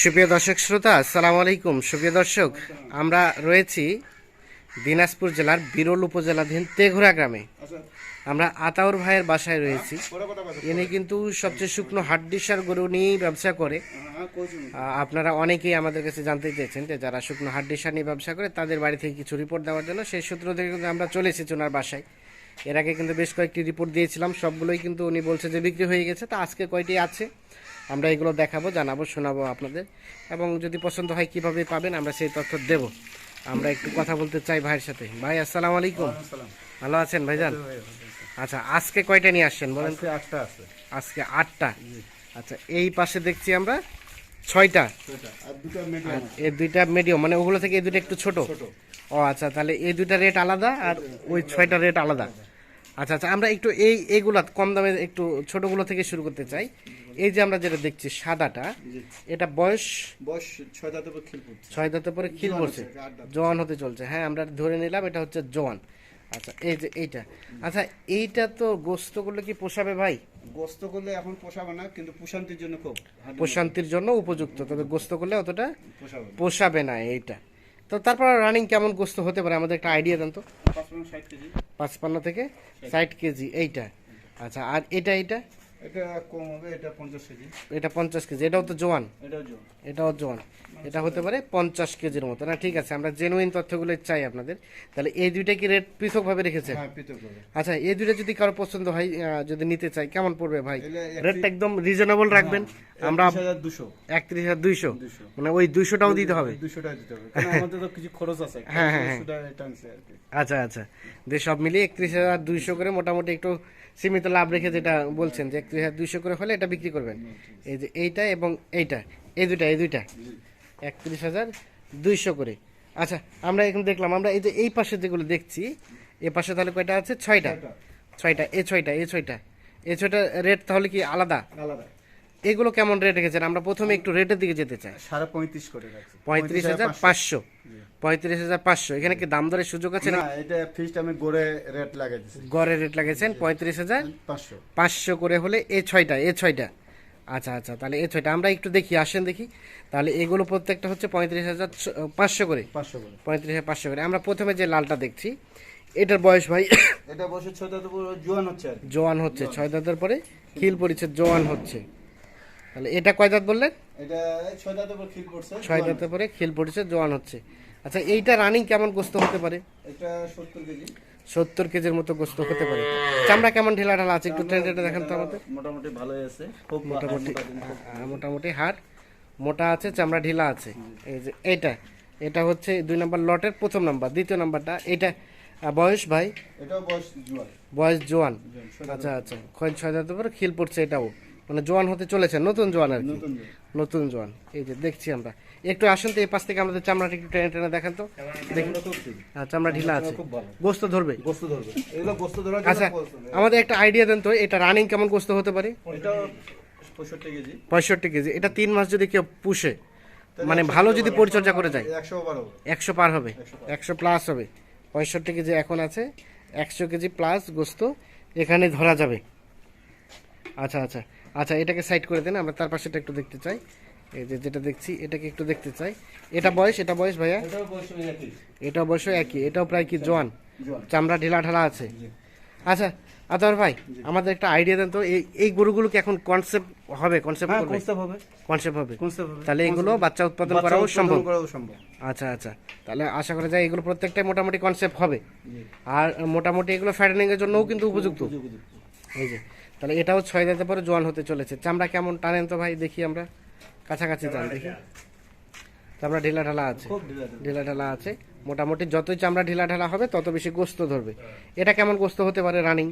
সুপ্রিয় দর্শক শ্রোতা, আসসালামু আলাইকুম। সুপ্রিয় দর্শক, আমরা রয়েছি দিনাজপুর জেলার বিরল উপজেলাধীন তেঘুরা গ্রামে। আমরা আতাউর ভাইয়ের বাসায় রয়েছি। ইনি কিন্তু সবচেয়ে শুকনো হাড্ডিসার গরু নিয়েই ব্যবসা করে। আপনারা অনেকেই আমাদের কাছে জানতে চেয়েছেন যে যারা শুকনো হাড্ডিসার নিয়ে ব্যবসা করে, তাদের বাড়ি থেকে কিছু রিপোর্ট দেওয়ার জন্য। সেই সূত্র থেকে কিন্তু আমরা চলে এসেছি ওনার বাসায়। এর আগে কিন্তু বেশ কয়েকটি রিপোর্ট দিয়েছিলাম। সবগুলোই কিন্তু উনি বলছে যে বিক্রি হয়ে গেছে। তা আজকে কয়টি আছে? আমরা এগুলো দেখাবো জানাব শোনাবো আপনাদের। এবং যদি পছন্দ হয় কীভাবে পাবেন আমরা সেই তথ্য দেব। আমরা একটু কথা বলতে চাই ভাইয়ের সাথে। ভাই আসসালামু আলাইকুম। ভালো আছেন ভাইজান? আচ্ছা আজকে কয়টা নিয়ে আসছেন বলেন আটটা আছে। আজকে আটটা। আচ্ছা এই পাশে দেখছি আমরা ছয়টা। দুটো এই দুইটা মিডিয়াম মানে ওগুলো থেকে এই দুইটা একটু ছোট। ও আচ্ছা তাহলে এই দুইটা রেট আলাদা আর ওই ছয়টা রেট আলাদা। আচ্ছা আচ্ছা আমরা একটু এই এইগুলা কম দামে একটু ছোটগুলো থেকে শুরু করতে চাই। এই যে আমরা যেটা দেখছি সাদাটা এটা বয়স বয়স ছয় দাঁতের উপর খিল পড়ছে। ছয় দাঁতের পরে খিল পড়ছে। জোয়ান হতে চলছে। হ্যাঁ আমরা ধরে নিলাম এটা হচ্ছে জোয়ান। আচ্ছা এই যে এইটা। আচ্ছা এইটা তো গোস্ত করলে কি পোষাবে ভাই? গোস্ত করলে এখন পোষাবে না কিন্তু প্রশান্তির জন্য খুব প্রশান্তির জন্য উপযুক্ত। তবে গোস্ত করলে অতটা পোষাবে না। এইটা। তো তারপর রানিং কেমন গোস্ত হতে পারে? আমাদের একটা আইডিয়া দেন তো। পাঁচপান্ন থেকে ষাট কেজি এইটা। আচ্ছা আর এটা এটা এটা কম হবে এটা পঞ্চাশ কেজি। এটা পঞ্চাশ কেজি এটাও তো জোয়ান। এটাও জোয়ান। এটা হতে পারে পঞ্চাশ কেজির মতো। না ঠিক আছে আমরা জেনুইন তথ্যগুলো চাই আপনাদের। তাহলে এই দুইটা কি রেট পৃথকভাবে রেখেছে? হ্যাঁ পৃথক আচ্ছা এই দুইটা যদি কারও পছন্দ হয় যদি নিতে চাই কেমন পড়বে ভাই? রেটটা একদম রিজনেবল রাখবেন। আমরা একত্রিশ হাজার দুশো। একত্রিশ হাজার দুইশো। দুশো। মানে ওই দুইশোটাও দিতে হবে। দুশোটা দিতে হবে। কারণ আমাদের তো কিছু খরচ আছে। হ্যাঁ, হ্যাঁ, হ্যাঁ। আচ্ছা আচ্ছা। দিয়ে সব মিলিয়ে একত্রিশ হাজার দুইশো করে মোটামুটি একটু সীমিত লাভ রেখে যেটা বলছেন যে একত্রিশ হাজার দুইশো করে হলে এটা বিক্রি করবেন। এই যে এইটা এবং এইটা এই দুইটা এই দুইটা। একত্রিশ হাজার দুইশো করে। আচ্ছা আমরা এখন দেখলাম আমরা এই যে এই পাশে যেগুলো দেখছি এ পাশে তাহলে কয়টা আছে? ছয়টা। ছয়টা। এ ছয়টা এ ছয়টা। এ ছয়টা রেট তাহলে কি আলাদা? আলাদা। এগুলো কেমন রেট রেখেছেন? আমরা প্রথমে একটু রেটের দিকে যেতে চাই। সাড়ে পঁয়ত্রিশ করে পঁয়ত্রিশ হাজার পাঁচশো। পঁয়ত্রিশ হাজার পাঁচশো। এখানে কি দাম দরের সুযোগ আছে না এটা ফিক্সড আমি গড়ে রেট লাগাই গড়ে রেট লাগিয়েছেন পঁয়ত্রিশ হাজার পাঁচশো। পাঁচশো করে হলে এ ছয়টা এ ছয়টা। আচ্ছা আচ্ছা তাহলে এ ছয়টা। আমরা একটু দেখি আসেন দেখি। তাহলে এগুলো প্রত্যেকটা হচ্ছে পঁয়ত্রিশ হাজার পাঁচশো করে। পাঁচশো করে। পঁয়ত্রিশ হাজার পাঁচশো করে। আমরা প্রথমে যে লালটা দেখছি এটার বয়স ভাই এটা বসে ছয় দাঁতের জোয়ান হচ্ছে জোয়ান হচ্ছে ছয় দাঁতের পরে খিল পড়েছে জোয়ান হচ্ছে। তাহলে এটা কয় দাঁত বললেন? এটা ছয় দাঁতের উপর খিল পড়ছে ছয় জোয়ান। দাঁতের পরে খিল পড়েছে জোয়ান হচ্ছে। আচ্ছা এইটা রানিং কেমন গোস্ত হতে পারে? এটা সত্তর কেজি। সত্তর কেজির মতো গোস্ত হতে পারে। চামড়া কেমন ঢিলা ঢালা আছে? একটু ট্রেন্ডে দেখান তো আমাদের। মোটামুটি ভালোই আছে। খুব মোটামুটি মোটামুটি হাড় মোটা আছে চামড়া ঢিলা আছে। এই যে এইটা এটা হচ্ছে দুই নম্বর লটের প্রথম নাম্বার দ্বিতীয় নাম্বারটা এটা বয়স ভাই? এটাও বয়স জোয়ান। বয়স জোয়ান। আচ্ছা আচ্ছা ছয় ছয় দাঁত পরে খিল পড়ছে এটাও? মানে জোয়ান হতে চলেছে নতুন জোয়ান আর কি। নতুন জোয়ান। এই যে দেখছি আমরা। একটু আসেন তো এই পাশ থেকে আমাদের চামড়াটা একটু টেনে টেনে দেখান তো। হ্যাঁ, চামড়া ঢিলা আছে। গোস্ত ধরবে? গোস্ত ধরবে। এগুলো গোস্ত ধরার আচ্ছা। আমাদের একটা আইডিয়া দেন তো এটা রানিং কেমন গোস্ত হতে পারে? পঁয়ষট্টি কেজি। এটা তিন মাস যদি কেউ পুষে মানে ভালো যদি পরিচর্যা করে যায়। একশো পার হবে। একশো প্লাস হবে? পঁয়ষট্টি কেজি এখন আছে। একশো কেজি প্লাস গোস্ত এখানে ধরা যাবে। আচ্ছা আচ্ছা। আচ্ছা এটাকে সাইড করে দেন আমরা তার পাশেটা একটু দেখতে চাই। এই যে যেটা দেখছি এটাকে একটু দেখতে চাই। এটা বয়স এটা বয়স ভাইয়া? এটাও বয়স একই এটা অবশ্য একই এটাও প্রায় কি জোয়ান। চামড়া ঢিলা ঢালা আছে। আচ্ছা আদার ভাই আমাদের একটা আইডিয়া দেন তো এই এই গরুগুলো কি এখন কনসেপ্ট হবে কনসেপ্ট হ্যাঁ করবে? কনসেপ্ট হবে। কনসেপ্ট হবে। কনসেপ্ট হবে। তাহলে এগুলো বাচ্চা উৎপাদন করাও সম্ভব। করাও সম্ভব। আচ্ছা আচ্ছা। তাহলে আশা করা যায় এগুলো প্রত্যেকটাই মোটামুটি কনসেপ্ট হবে। আর মোটামুটি এগুলো ফ্যাটেনিং এর জন্যও কিন্তু উপযুক্ত। এই যে তাহলে এটাও ছয় দিতে পরে জোয়ান হতে চলেছে। চামড়া কেমন টানেন তো ভাই দেখি আমরা। কাছাকাছি যান দেখি। চামড়া ঢিলা ঢালা আছে। ঢিলা ঢিলা। আছে। মোটামুটি যতই চামড়া ঢিলা ঢালা হবে তত বেশি গোস্ত ধরবে। এটা কেমন গোস্ত হতে পারে রানিং?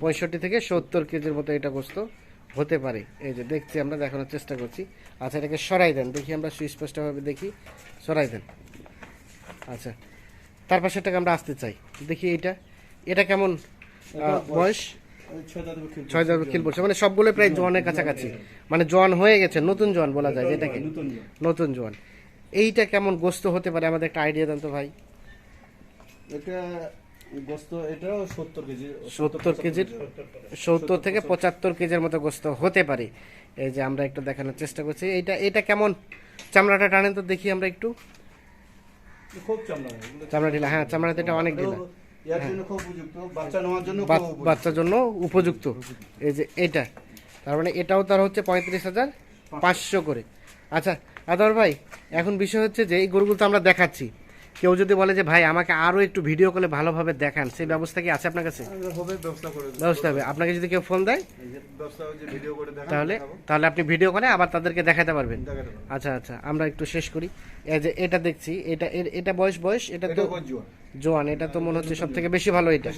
পঁয়ষট্টি থেকে সত্তর কেজির মতো এটা গোস্ত হতে পারে। এই যে দেখছি আমরা দেখানোর চেষ্টা করছি। আচ্ছা এটাকে সরাই দেন। দেখি আমরা সুস্পষ্টভাবে দেখি। সরাই দেন। আচ্ছা তার পাশে এটাকে আমরা আসতে চাই। দেখি এটা এটা কেমন বয়স? ছয় দাঁত খিল পড়ছে মানে সবগুলো প্রায় জোয়ানের কাছাকাছি। মানে জোয়ান হয়ে গেছে নতুন জোয়ান বলা যায় যেটাকে। নতুন জোয়ান এইটা কেমন গোস্ত হতে পারে? আমাদের একটা আইডিয়া দেন তো ভাই। এটা গোস্ত এটাও সত্তর কেজি সত্তর কেজির সত্তর থেকে পঁচাত্তর। কেজির মতো গোস্ত হতে পারে। এই যে আমরা একটু দেখানোর চেষ্টা করছি। এটা এটা কেমন? চামড়াটা টানেন তো দেখি আমরা একটু। খুব চামড়া চামড়া ঢিলা হ্যাঁ চামড়াতে এটা অনেক ঢিলা। এর জন্য খুব উপযুক্ত। বাচ্চা নেওয়ার জন্য খুব বাচ- উপযুক্ত। বাচ্চার জন্য উপযুক্ত। এই যে এটা তার মানে এটাও তার হচ্ছে পঁয়ত্রিশ হাজার পাঁচশো করে। আচ্ছা আদর ভাই এখন বিষয় হচ্ছে যে এই গরুগুলো তো আমরা দেখাচ্ছি। কেউ যদি বলে যে ভাই আমাকে আরও একটু ভিডিও করলে ভালোভাবে দেখান সেই ব্যবস্থা কি আছে আপনার কাছে? হবে ব্যবস্থা করে হবে। আপনাকে যদি কেউ ফোন দেয় করে তাহলে তাহলে আপনি ভিডিও করে আবার তাদেরকে দেখাতে পারবেন। আচ্ছা আচ্ছা আমরা একটু শেষ করি। এই যে এটা দেখছি এটা এটা বয়স বয়স এটা তো জোয়ান। এটা তো মনে হচ্ছে সব থেকে বেশি ভালো এটা।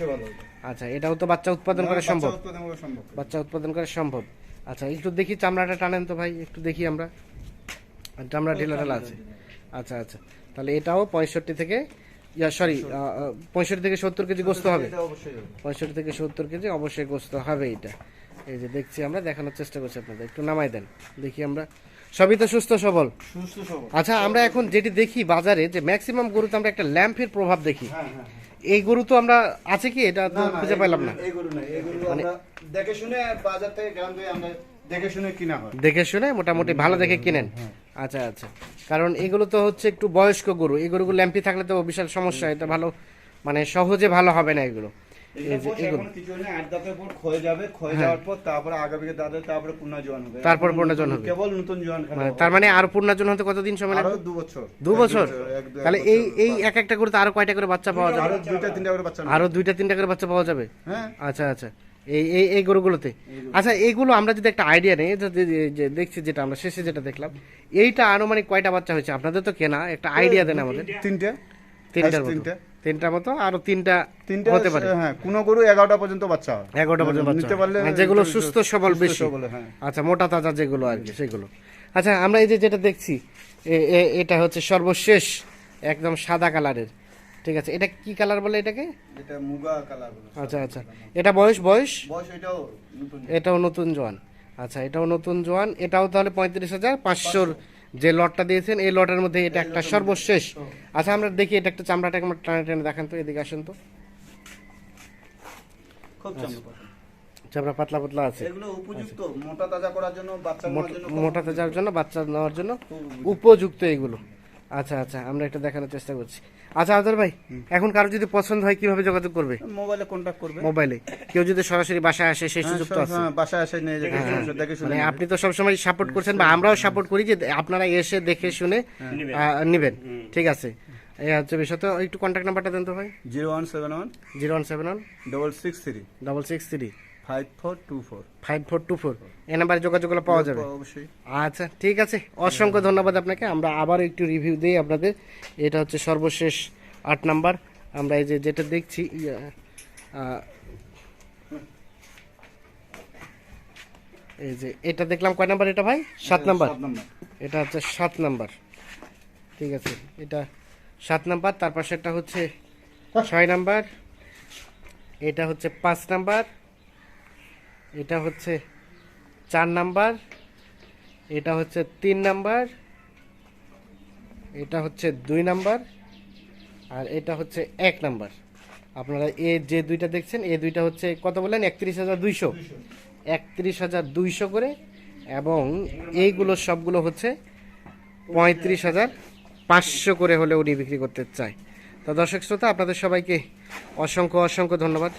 আচ্ছা এটাও তো বাচ্চা উৎপাদন করা সম্ভব। উৎপাদন করা সম্ভব। বাচ্চা উৎপাদন করা সম্ভব। আচ্ছা একটু দেখি চামড়াটা টানেন তো ভাই একটু দেখি আমরা। চামড়া ঢিলা ঢালা আছে। আচ্ছা আচ্ছা। তাহলে এটাও পঁয়ষট্টি থেকে ইয়া সরি পঁয়ষট্টি। থেকে সত্তর কেজি গোস্ত হবে। পঁয়ষট্টি থেকে সত্তর কেজি অবশ্যই গোস্ত হবে এটা। এই যে দেখছি আমরা দেখানোর চেষ্টা করছি আপনাদের একটু নামাই দেন দেখি আমরা। সবই তো সুস্থ সবল? আচ্ছা আমরা এখন যেটি দেখি বাজারে যে ম্যাক্সিমাম গরুতে আমরা একটা ল্যাম্পের প্রভাব দেখি। হ্যাঁ হ্যাঁ এই গরু তো আমরা আছে কি? এটা তো খুঁজে পেলাম না। এগুলো- এগুলো না এগুলো মানে আমরা দেখে শুনে বাজার থেকে গ্রাম থেকে আমরা দেখে শুনে কিনা হয়। দেখে শুনে মোটামুটি ভালো দেখে কিনেন। আচ্ছা আচ্ছা। কারণ এগুলো তো হচ্ছে একটু বয়স্ক গরু। এই গরুগুলো ল্যাম্পি থাকলে তো বিশাল সমস্যা এটা ভালো মানে সহজে ভালো হবে না এগুলো। এই এগুলো যে বয়স এগুলো। এখন কিছু নেই আট দাঁতের পর ক্ষয়ে যাবে ক্ষয়ে যাওয়ার পর তারপরে হবে। মানে তার মানে আর হতে কতদিন সময় লাগবে দু বছর। দু তাহলে এই এই এক একটা করে আরও কয়টা করে বাচ্চা পাওয়া যাবে? আরও দুইটা তিনটা করে বাচ্চা পাওয়া যাবে? হ্যাঁ। আচ্ছা আচ্ছা। এই এই এই গরুগুলোতে। আচ্ছা এইগুলো আমরা যদি একটা আইডিয়া নেই যে- দেখছি যেটা আমরা শেষে যেটা দেখলাম এইটা আনুমানিক কয়টা বাচ্চা হয়েছে? আপনাদের তো কেনা একটা আইডিয়া দেন আমাদের। তিনটে। তিনটার তিনটে। তিনটার মতো আরও তিনটা তিনটে হতে পারে। হ্যাঁ কোন গরু এগারোটা পর্যন্ত বাচ্চা হয়। এগারোটা পর্যন্ত বাচ্চা নিতে পারলে মানে যেগুলো সুস্থ সবল বেশি। হ্যাঁ। আচ্ছা মোটা তাজা যেগুলো আর কি সেগুলো। আচ্ছা আমরা এই যে যেটা দেখছি এটা হচ্ছে সর্বশেষ একদম সাদা কালারের ঠিক আছে এটা কি কালার বলে এটাকে? এটা মুগা কালার বলে। আচ্ছা আচ্ছা এটা বয়স বয়স? বয়স এটাও নতুন এটাও নতুন জোয়ান। আচ্ছা এটাও নতুন জোয়ান এটাও তাহলে পঁয়ত্রিশ হাজার পাঁচশোর যে লটটা দিয়েছেন এই লটের মধ্যে এটা একটা সর্বশেষ। আচ্ছা আমরা দেখি এটা একটা চামড়াটা আমরা টানে টানে দেখান তো এদিকে আসেন তো। খুব চমৎকার চামড়া পাতলা। পাতলা আছে। এগুলো উপযুক্ত মোটা তাজা করার জন্য বাচ্চা নেওয়ার জন্য মোটাতে যাওয়ার জন্য বাচ্চা নেওয়ার জন্য উপযুক্ত এগুলো। আচ্ছা আচ্ছা আমরা এটা দেখানোর চেষ্টা করছি। আচ্ছা আদর ভাই এখন কারও যদি পছন্দ হয় কীভাবে যোগাযোগ করবে? মোবাইলে কন্ট্যাক্ট করবে। মোবাইলে। কেউ যদি সরাসরি বাসায় আসে সেই সুযোগ তো আছে। হ্যাঁ, বাসায় এসে নিয়ে যাবে দেখে শুনে মানে আপনি তো সবসময় সাপোর্ট করছেন বা আমরাও সাপোর্ট করি যে আপনারা এসে দেখে শুনে নেবেন। ঠিক আছে। এই হচ্ছে বিষয়। তো একটু কন্ট্যাক্ট নাম্বারটা দেন তো ভাই। Zero one seven one zero one seven one double six three. Double six three. Five four two four five four two four এই নাম্বারে যোগাযোগ করলে পাওয়া যাবে? অবশ্যই। আচ্ছা ঠিক আছে। অসংখ্য ধন্যবাদ আপনাকে। আমরা আবার একটু রিভিউ দিই আপনাদের। এটা হচ্ছে সর্বশেষ আট নাম্বার। আমরা এই যে যেটা দেখছি এই যে এটা দেখলাম কয় নাম্বার এটা ভাই? সাত নাম্বার। সাত নাম্বার। এটা হচ্ছে সাত নাম্বার। ঠিক আছে এটা সাত নাম্বার। তার পাশেরটা হচ্ছে ছয় নাম্বার। এটা হচ্ছে পাঁচ নাম্বার। এটা হচ্ছে চার নাম্বার, এটা হচ্ছে তিন নাম্বার, এটা হচ্ছে দুই নাম্বার, আর এটা হচ্ছে এক নাম্বার। আপনারা এ যে দুইটা দেখছেন, এ দুইটা হচ্ছে কত বলেন একত্রিশ হাজার দুইশো। একত্রিশ হাজার দুইশো করে, এবং এইগুলো সবগুলো হচ্ছে পঁয়ত্রিশ হাজার পাঁচশো করে হলে উনি বিক্রি করতে চায়। তো দর্শক শ্রোতা, আপনাদের সবাইকে অসংখ্য অসংখ্য ধন্যবাদ।